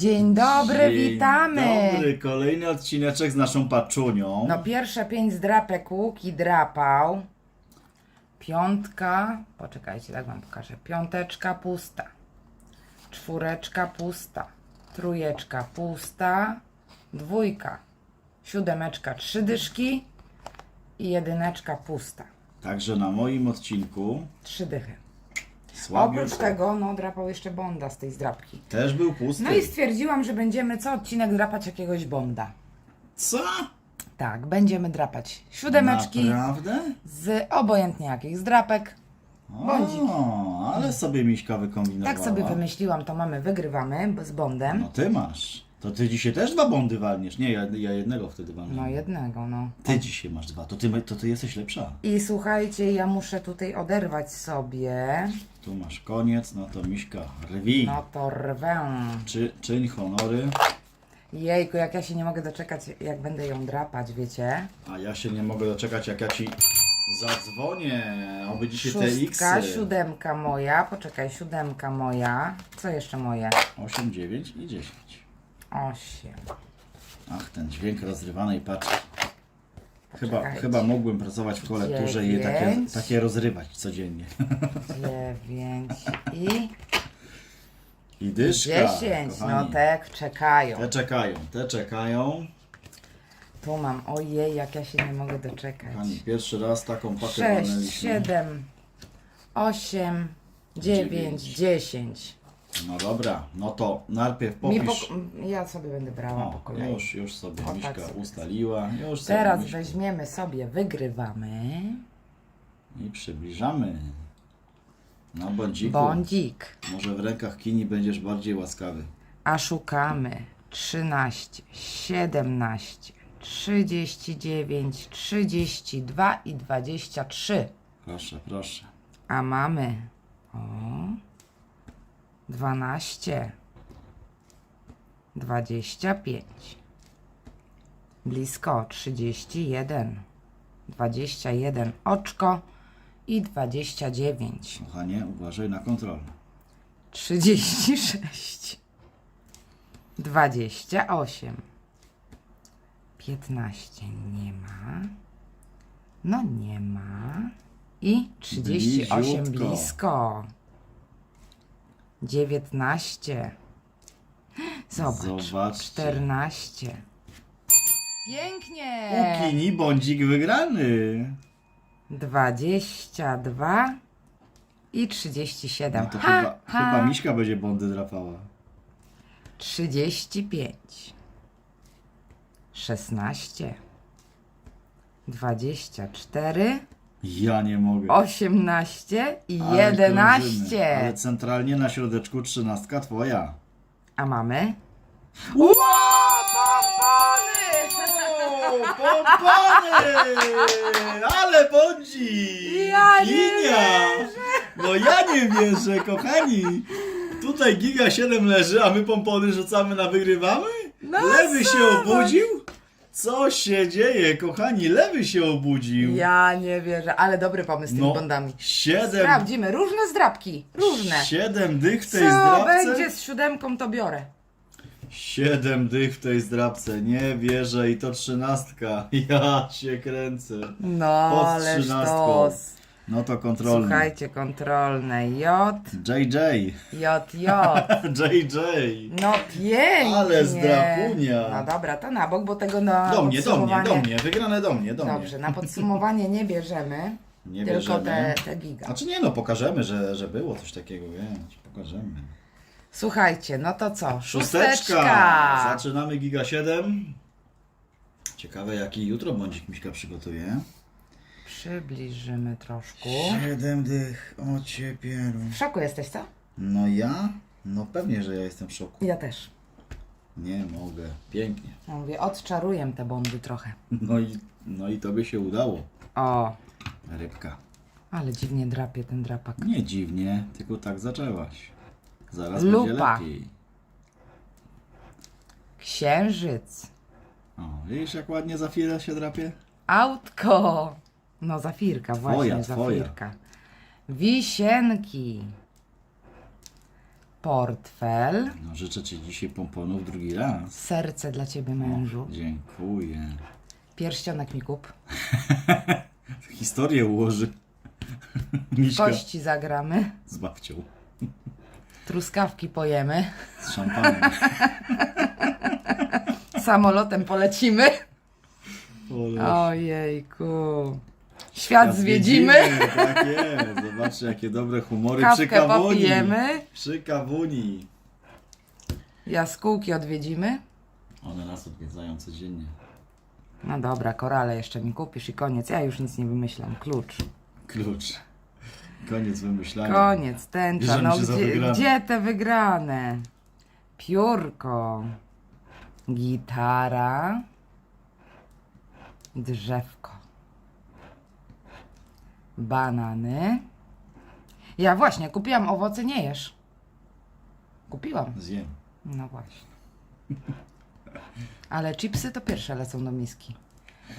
Dzień dobry, Dzień witamy! Dobry, kolejny odcineczek z naszą paczunią. No pierwsze pięć zdrapek łuki drapał. Piątka, poczekajcie, tak wam pokażę. Piąteczka pusta. Czwóreczka pusta. Trójeczka pusta. Dwójka. Siódemeczka trzy dyszki. I jedyneczka pusta. Także na moim odcinku Trzy dychy. Słabiutko. Oprócz tego, no drapał jeszcze bonda z tej zdrapki. Też był pusty. No i stwierdziłam, że będziemy co odcinek drapać jakiegoś bonda. Co? Tak, będziemy drapać siódemeczki Naprawdę? z obojętnie jakich zdrapek. Bądzik. O, ale sobie Miśka wykombinowała. Tak sobie wymyśliłam, to mamy, wygrywamy b- z bondem. No ty masz. To ty dzisiaj też dwa bondy walniesz. Nie, ja, ja jednego wtedy walnę. No jednego, no. Ty dzisiaj masz dwa. To ty, to ty jesteś lepsza. I słuchajcie, ja muszę tutaj oderwać sobie. Tu masz koniec, no to Miśka rwi. No to rwę. Czy, czyń honory, Jejku, jak ja się nie mogę doczekać, jak będę ją drapać, wiecie? a ja się nie mogę doczekać jak ja ci zadzwonię. Oby dzisiaj te X. siódemka moja, poczekaj, siódemka moja. Co jeszcze moje? 8, 9 i 10. Osiem. Ach, ten dźwięk rozrywanej paczki. Chyba, chyba mógłbym pracować w kolekturze i je takie, Dziewięć. takie rozrywać codziennie. Dziewięć i I dyszka. dziesięć. No kochani. te czekają. Te czekają, te czekają. Tu mam, ojej, jak ja się nie mogę doczekać. Kochani, pierwszy raz taką pakę Sześć, walnęliśmy. siedem, osiem, dziewięć, Dziewięć. dziesięć. No dobra, no to najpierw Mi popisz. po, ja sobie będę brała po O, kolei. już, już sobie O, Miśka tak sobie. ustaliła. Już sobie Teraz Miśka. weźmiemy sobie, wygrywamy. I przybliżamy. No bądziku. Bądzik. Może w rękach kini będziesz bardziej łaskawy. A szukamy 13, 17, 39, 32 i 23. Proszę, proszę. A mamy o 12, 25, blisko 31, 21 oczko i 29, Kochanie, uważaj na kontrolę. 36, 28, 15 nie ma, no nie ma i 38 Bliziutko. blisko. 19. Zobacz. Zobaczcie. 14. Pięknie! U kini bądzik wygrany. 22 i 37. No to ha, chyba, ha. chyba Miśka będzie bondy drapała. 35 16 24 Ja nie mogę. 18 i Ale 11. krążymy. Ale centralnie na środeczku trzynastka twoja. A mamy? Ło, pompony! O, pompany! Ale bądzik! Ja nie Ginia! No ja nie wierzę, kochani! Tutaj Giga 7 leży, a my pompony rzucamy na wygrywamy? No Lewy się zobacz. obudził? Co się dzieje, kochani? Lewy się obudził. Ja nie wierzę, ale dobry pomysł z tymi No, bondami. siedem, Sprawdzimy, różne zdrapki, różne. siedem dych w tej Co zdrabce? będzie z siódemką, to biorę. Siedem dych w tej zdrabce, nie wierzę i to trzynastka. Ja się kręcę. No, Pod ale trzynastką. sztos. No to kontrolny. Słuchajcie, kontrolne J, JJ. J, J. JJ. No pięknie. Ale zdrapunia. No dobra, to na bok, bo tego na Do mnie, do mnie, do mnie. Wygrane do mnie, do Dobrze, mnie. na podsumowanie nie bierzemy, Nie tylko bierzemy. te, te giga. Znaczy nie no, pokażemy, że, że było coś takiego, wiesz, pokażemy. Słuchajcie, no to co? Szósteczka! Zaczynamy Giga 7. Ciekawe jaki jutro bądzik Miśka przygotuje. Przybliżymy troszkę. Siedem dych, o ciepieru. W szoku jesteś, co? No ja? No pewnie, że ja jestem w szoku. Ja też. Nie mogę. Pięknie. Ja mówię, odczaruję te bondy trochę. No i, no i tobie się udało, O, rybka. ale dziwnie drapie ten drapak. Nie dziwnie, tylko tak zaczęłaś. Zaraz Lupa. będzie lepiej. Księżyc. O, widzisz jak ładnie Zafira się drapie? Autko. No, zafirka, Twoja, właśnie, twoja. zafirka. Wisienki. portfel, No, życzę Ci dzisiaj pomponów drugi raz. serce dla ciebie mężu, Dziękuję. pierścionek mi kup, Historię ułoży. Miśka kości zagramy, z babcią. truskawki pojemy, Z szampanem. samolotem polecimy. Ole. Ojejku. Świat zwiedzimy, Tak jest. Zobaczcie, jakie dobre humory przy kawkę kawuni. popijemy, Przy kawuni. jaskółki odwiedzimy. One nas odwiedzają codziennie. No dobra, korale jeszcze mi kupisz i koniec. Ja już nic nie wymyślam. Klucz. Klucz. Koniec wymyślania. Koniec, tęcza. Bierzemy No się za gdzie, wygrane. gdzie te wygrane? Piórko. Gitara. Drzewko. Banany. Ja właśnie, kupiłam owoce, nie jesz. Kupiłam. Zjem. No właśnie. Ale chipsy to pierwsze lecą do miski.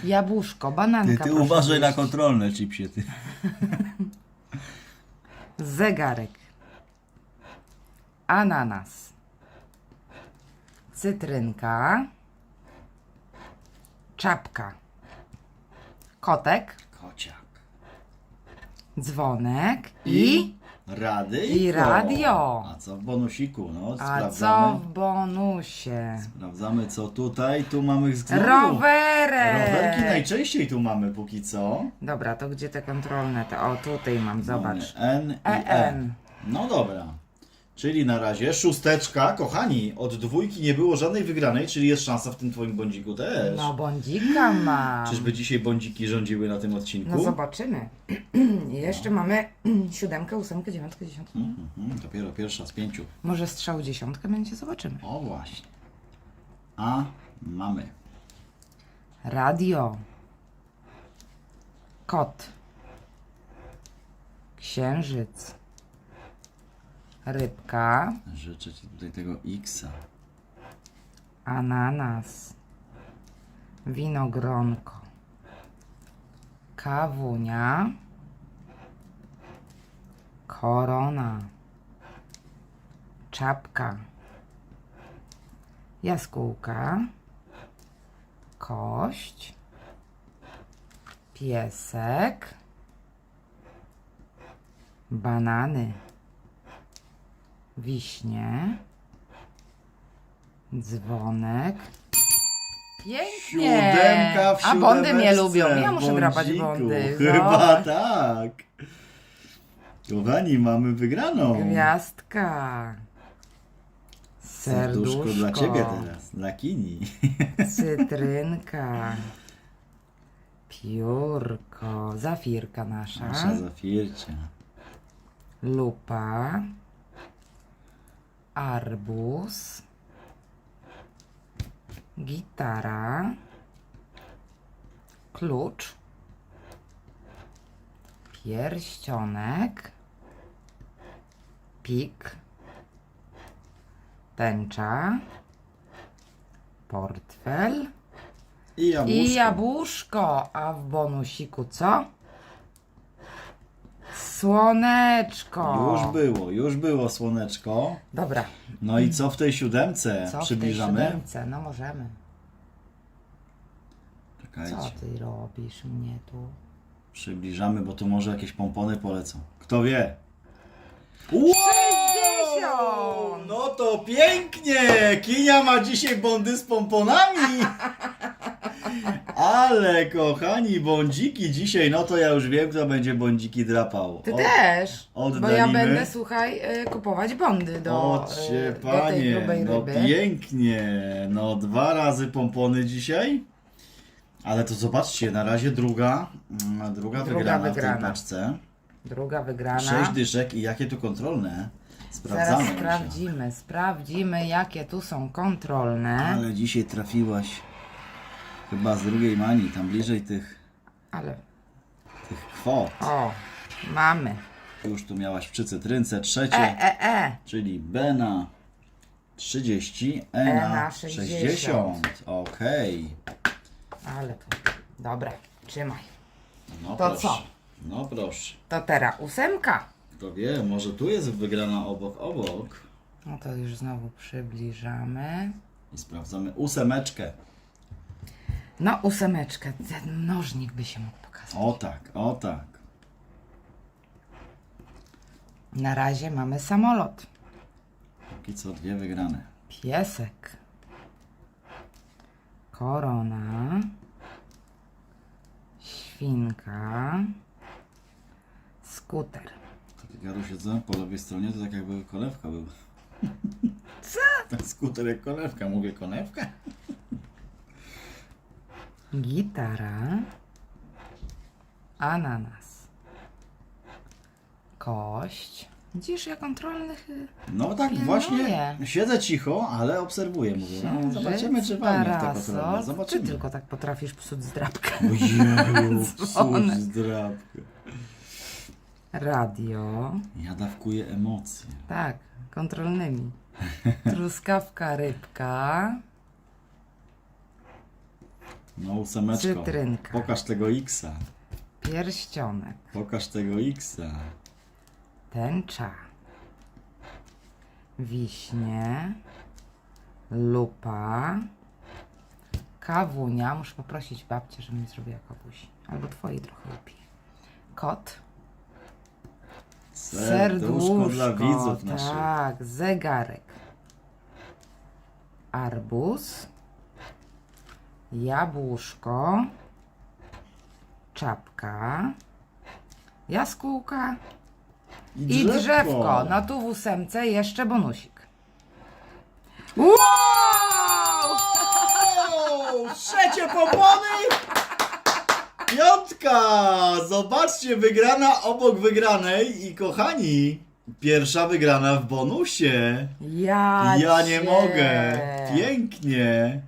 Jabłuszko, bananka. proszę zjeść. kontrolne chipsie, ty. Zegarek. Ananas. Cytrynka. Czapka. Kotek. Dzwonek. I. Rady I radio. A co w bonusiku? No, A sprawdzamy. co w bonusie? Sprawdzamy co tutaj. Tu mamy znowu. Rowerek. Rowerki najczęściej tu mamy póki co. Dobra, to gdzie te kontrolne? Te, o, tutaj mam, zobacz. Mamy N i E. EN. No dobra. Czyli na razie szósteczka. Kochani, od dwójki nie było żadnej wygranej, czyli jest szansa w tym twoim bądziku też. No, bądzika mam. Czyżby dzisiaj bądziki rządziły na tym odcinku? No zobaczymy. Jeszcze mamy siódemkę, ósemkę, dziewiątkę, dziesiątkę. Mhm, dopiero pierwsza z pięciu. Może strzał dziesiątkę będzie, zobaczymy. O właśnie. A mamy. Radio. Kot. Księżyc. Rybka. Życzę ci tutaj tego X-a. Ananas. Winogronko. Kawunia. Korona. Czapka. Jaskółka. Kość. Piesek. Banany. Wiśnie. Dzwonek. Pięknie! Siódemka w A bondy mnie siódemeczce, lubią. Ja muszę drapać bądziku. bondy. Chyba Zobacz. tak. Kochani, mamy wygraną. Gwiazdka. Serduszko. Serduszko dla ciebie teraz, dla Kini. Cytrynka. Piórko. Zafirka nasza. Nasza zafircia. Lupa. Arbuz. Gitara. Klucz. Pierścionek. Pik. Tęcza. Portfel. I jabłuszko. I jabłuszko. A w bonusiku co? Słoneczko. Już było, już było słoneczko. Dobra. No i co w tej siódemce? Co Przybliżamy? w tej siódemce? No możemy. Co Czekajcie. ty robisz mnie tu? Przybliżamy, bo tu może jakieś pompony polecą. Kto wie? 60! No to pięknie! Kinia ma dzisiaj bondy z pomponami! Ale kochani, bądziki dzisiaj, no to ja już wiem, kto będzie bądziki drapał. Ty O, też. Bo ja będę, słuchaj, y, kupować bondy do, Ocie, y, do tej panie, grubej no ryby. pięknie. No dwa razy pompony dzisiaj. Ale to zobaczcie, na razie druga, mm, druga, Druga wygrana, w tej wygrana. paczce. Druga wygrana. Sześć dyszek i jakie tu kontrolne. Zaraz Sprawdzamy. Misia. sprawdzimy, sprawdzimy jakie tu są kontrolne. Ale dzisiaj trafiłaś chyba z drugiej mani, tam bliżej tych, Ale, tych kwot. o, mamy. Już tu miałaś przy cytrynce trzecie, E, e, e. czyli Bena 30, E Ena na 60. 60. Okej. Ale to, dobra, trzymaj. No To proszę. co? No proszę. To teraz ósemka. Kto wie, może tu jest wygrana obok, obok. No to już znowu przybliżamy. I sprawdzamy ósemeczkę. No, ósemeczkę. Ten mnożnik by się mógł pokazać. O tak, o tak. Na razie mamy samolot. Póki co dwie wygrane. Piesek. Korona. Świnka. Skuter. To jak ja siedzę po lewej stronie, to tak jakby konewka był. Co? Ten skuter jak konewka. Mówię konewka? Gitara. Ananas. Kość. Widzisz, jak kontrolnych y, No tak właśnie siedzę cicho, ale obserwuję. Mówię, no, zobaczymy czy walnie w te parasol. kontrolne. Ty Zobaczymy. tylko tak potrafisz psuć zdrabkę. Ojeju, Dzwonek. psuć zdrabkę. Radio. Ja dawkuję emocje. Tak, kontrolnymi. Truskawka, rybka. No ósemeczko. Cytrynka. Pokaż tego X-a. Pierścionek. Pokaż tego X-a. Tęcza. Wiśnie. Lupa. Kawunia. Muszę poprosić babcię, żeby mi zrobiła kawusi. Albo twojej trochę lepiej. Kot. Serduszko dla widzów naszych. Tak, zegarek. Arbuz. Jabłuszko. Czapka. Jaskółka. I drzewko. No tu w ósemce jeszcze bonusik. Wow! O, Trzecie popony! Piątka! Zobaczcie, wygrana obok wygranej i kochani, pierwsza wygrana w bonusie. Ja, Ja nie mogę. Pięknie.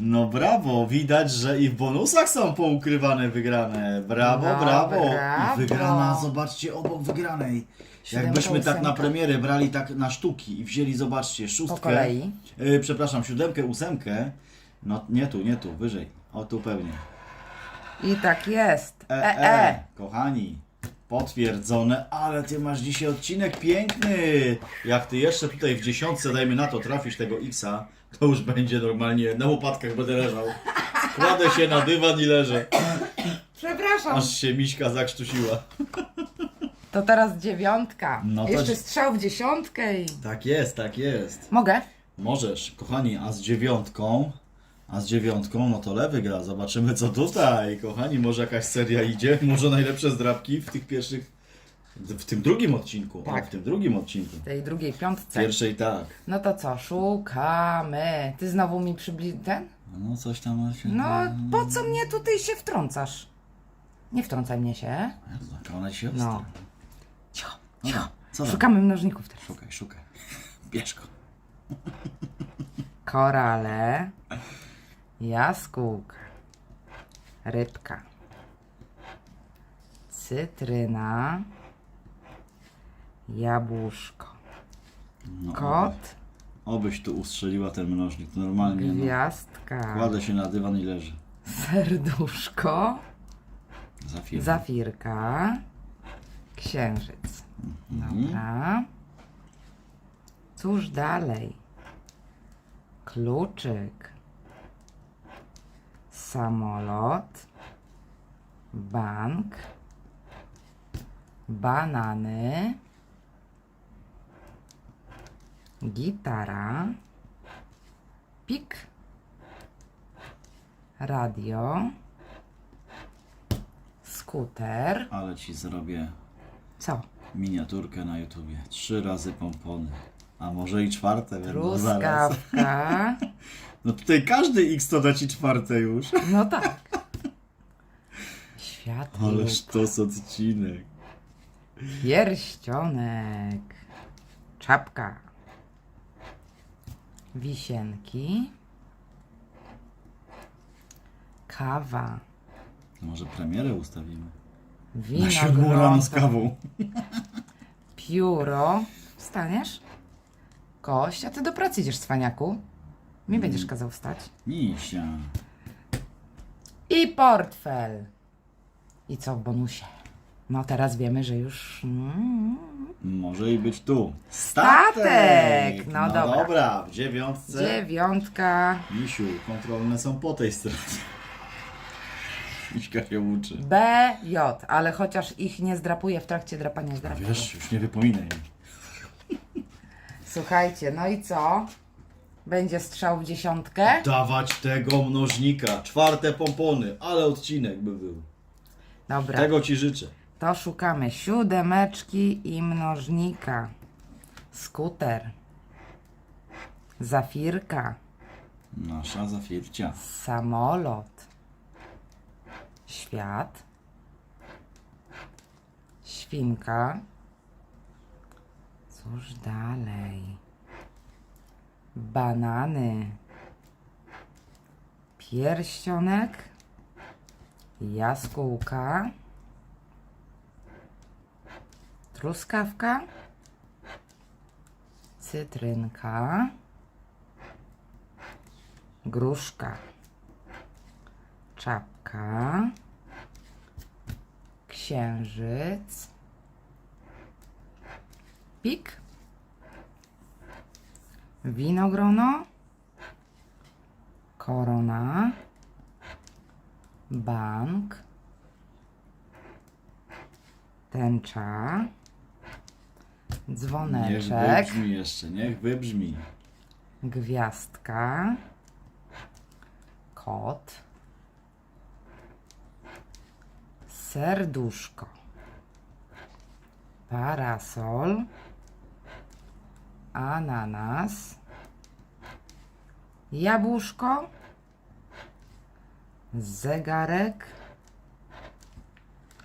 No brawo, widać, że i w bonusach są poukrywane wygrane. Brawo, No, brawo. brawo. I wygrana, zobaczcie, obok wygranej. Siódemka, Jakbyśmy tak na ósemka. premierę brali tak na sztuki i wzięli, zobaczcie, Po szóstkę. kolei. Yy, przepraszam, siódemkę, ósemkę. No nie tu, nie tu, wyżej. O tu pewnie. I tak jest. E, E, e, e. kochani. Potwierdzone, ale ty masz dzisiaj odcinek piękny. Jak ty jeszcze tutaj w dziesiątce, dajmy na to, trafisz tego Xa, to już będzie normalnie, na łopatkach będę leżał. Kładę się na dywan i leżę, Przepraszam. aż się Miśka zakrztusiła. To teraz dziewiątka. No to Jeszcze dzi- strzał w dziesiątkę i... Tak jest, tak jest. Mogę? Możesz, kochani, a z dziewiątką, a z dziewiątką, no to lewy gra. Zobaczymy co tutaj, kochani, może jakaś seria idzie, może najlepsze zdrabki w tych pierwszych, w tym drugim odcinku, Tak. o, w tym drugim odcinku. Tej drugiej piątce. Pierwszej tak. No to co, szukamy. Ty znowu mi przybliż... ten? No coś tam się... No, po co mnie tutaj się wtrącasz? Nie wtrącaj mnie się. Jezu, jaka ona się No. Cicho, No, cicho. co tam? Szukamy mnożników teraz. Szukaj, szukaj. Bierz go. Korale. Jaskółka. Rybka. Cytryna. Jabłuszko. No, Kot. Obyś tu ustrzeliła ten mnożnik. Normalnie, no. Gwiazdka. Kładę się na dywan i leży. Serduszko. Za firmę. Zafirka. Księżyc. Mhm. Dobra. Cóż dalej? Kluczyk. Samolot. Bank. Banany. Gitara. Pik. Radio. Skuter. Ale ci zrobię Co? miniaturkę na YouTubie. Trzy razy pompony. A może i czwarte będą zaraz. Truskawka. No tutaj każdy X to da ci czwarte już. No tak. Światło. Ależ to jest odcinek. Pierścionek. Czapka. Wisienki. Kawa. Może premierę ustawimy. Na siódmą rano z kawą. Pióro. Wstaniesz? Kość. A ty do pracy idziesz, cwaniaku. Mi będziesz kazał wstać. Misia. I portfel. I co w bonusie? No teraz wiemy, że już... Mm, Może i być tu. Statek! No dobra. dobra, w dziewiątce. dziewiątka. Misiu, kontrolne są po tej stronie. Miśka się uczy. B, J, ale chociaż ich nie zdrapuję w trakcie drapania zdrapuję. Wiesz, już nie wypominaj mi. Słuchajcie, no i co? Będzie strzał w dziesiątkę? Dawać tego mnożnika. Czwarte pompony, ale odcinek by był. Dobra, Tego ci życzę. To szukamy siódemeczki i mnożnika. Skuter. Zafirka. Nasza zafircia. Samolot. Świat. Świnka. Cóż dalej? Banany. Pierścionek. Jaskółka. Truskawka. Cytrynka. Gruszka czapka, księżyc, pik, winogrono, korona, bank, tęcza, Niech dzwoneczek, wybrzmi jeszcze, niech wybrzmi. gwiazdka, kot, serduszko, parasol, ananas, jabłuszko, zegarek,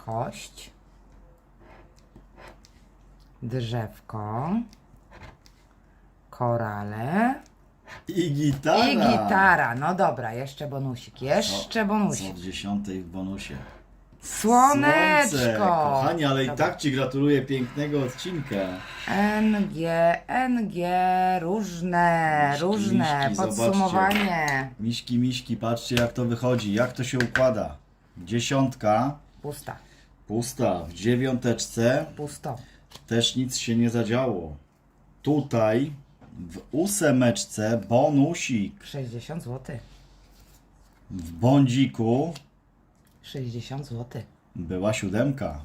kość, drzewko, korale, I gitara. i gitara. No dobra, jeszcze bonusik, jeszcze Co bonusik. od dziesiątej w bonusie. Słoneczko! Słońce. Kochani, ale i Dobra. tak Ci gratuluję pięknego odcinka. NG, NG, różne, Miśki, różne, miśki, podsumowanie. Miśki, miśki, patrzcie jak to wychodzi, jak to się układa. Dziesiątka, Pusta, pusta. W dziewiąteczce pusto. Też nic się nie zadziało. Tutaj w ósemeczce bonusik. 60 zł. W bądziku 60 zł. była siódemka.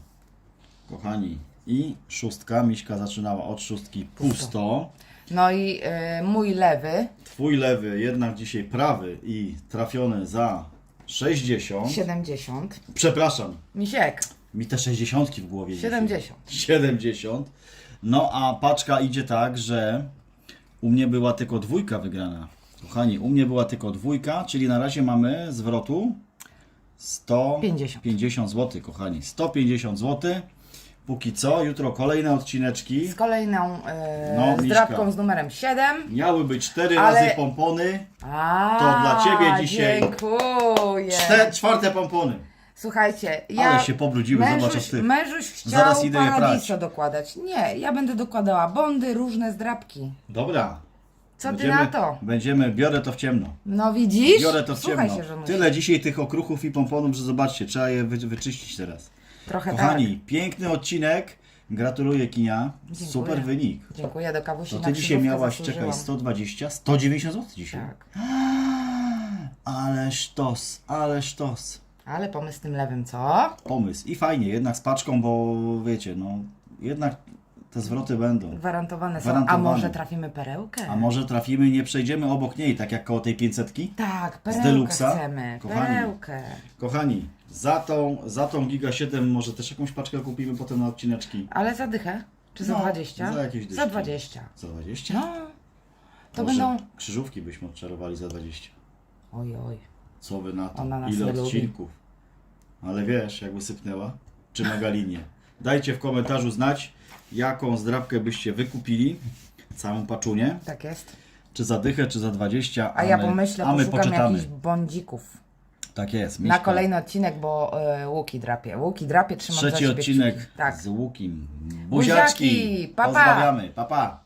Kochani. I szóstka, Miśka zaczynała od szóstki pusto. No i y, mój lewy, Twój lewy, jednak dzisiaj prawy i trafiony za 60. 70. Przepraszam, Misiek, mi te 60 w głowie. dzisiaj. 70. 70. No a paczka idzie tak, że u mnie była tylko dwójka wygrana. Kochani, u mnie była tylko dwójka, czyli na razie mamy zwrotu 150 50. zł, kochani. 150 zł. Póki co, jutro kolejne odcineczki. Z kolejną y, No, zdrabką Miśka. z numerem 7. Miały być 4 Ale- razy pompony. A, To dla Ciebie dzisiaj. Dziękuję. Czte, czwarte pompony. Słuchajcie, ja. Ale się pobrudziły, zobacz, mężuś, aż ty. mężuś chciał Zaraz idę je paradiso prać. dokładać. Nie, ja będę dokładała bondy, różne zdrabki. Dobra. Co ty na to? Będziemy, biorę to w ciemno. No widzisz? Biorę to w Słuchaj ciemno. się. Tyle dzisiaj tych okruchów i pomponów, że zobaczcie, trzeba je wy, wyczyścić teraz. Trochę Kochani, piękny odcinek. Gratuluję Kinia. Dziękuję. Super wynik. tak. Dziękuję do kawusi To na ty dzisiaj krzyżówkę miałaś, zasłużyłam. czekaj, 120, 190 zł dzisiaj. Tak. Ale sztos, ale sztos. Ale pomysł z tym lewym, co? Pomysł. I fajnie, jednak z paczką, bo wiecie, no, jednak te zwroty będą. Gwarantowane są. Gwarantowane. A może trafimy perełkę? A może trafimy, nie przejdziemy obok niej, tak jak koło tej 500? Tak, perełkę Deluxa? chcemy. Kochani. Perełkę. Kochani, za tą, za tą Giga 7 może też jakąś paczkę kupimy potem na odcineczki. Ale za dychę? Czy za No, 20? za jakieś Za dyszki. 20. Za 20? No. To Może będą... krzyżówki byśmy odczarowali za 20. Oj, oj. Co wy na to? Ona nas Ile nie odcinków? Ale wiesz, jakby sypnęła? Czy Magalinie? Dajcie w komentarzu znać, jaką zdrabkę byście wykupili. Całą paczunię. Tak jest. Czy za dychę, czy za 20. A ja my, pomyślę, a my poszukam poczytamy. jakichś bądzików. Tak jest. Na Miśka. kolejny odcinek, bo y, łuki drapie. Łuki drapie, trzymam za Trzeci siebie odcinek kciuki. Tak. z Łukim. Buziaki, Buziaczki. pa, pa. Pozdrawiamy. Pa, pa.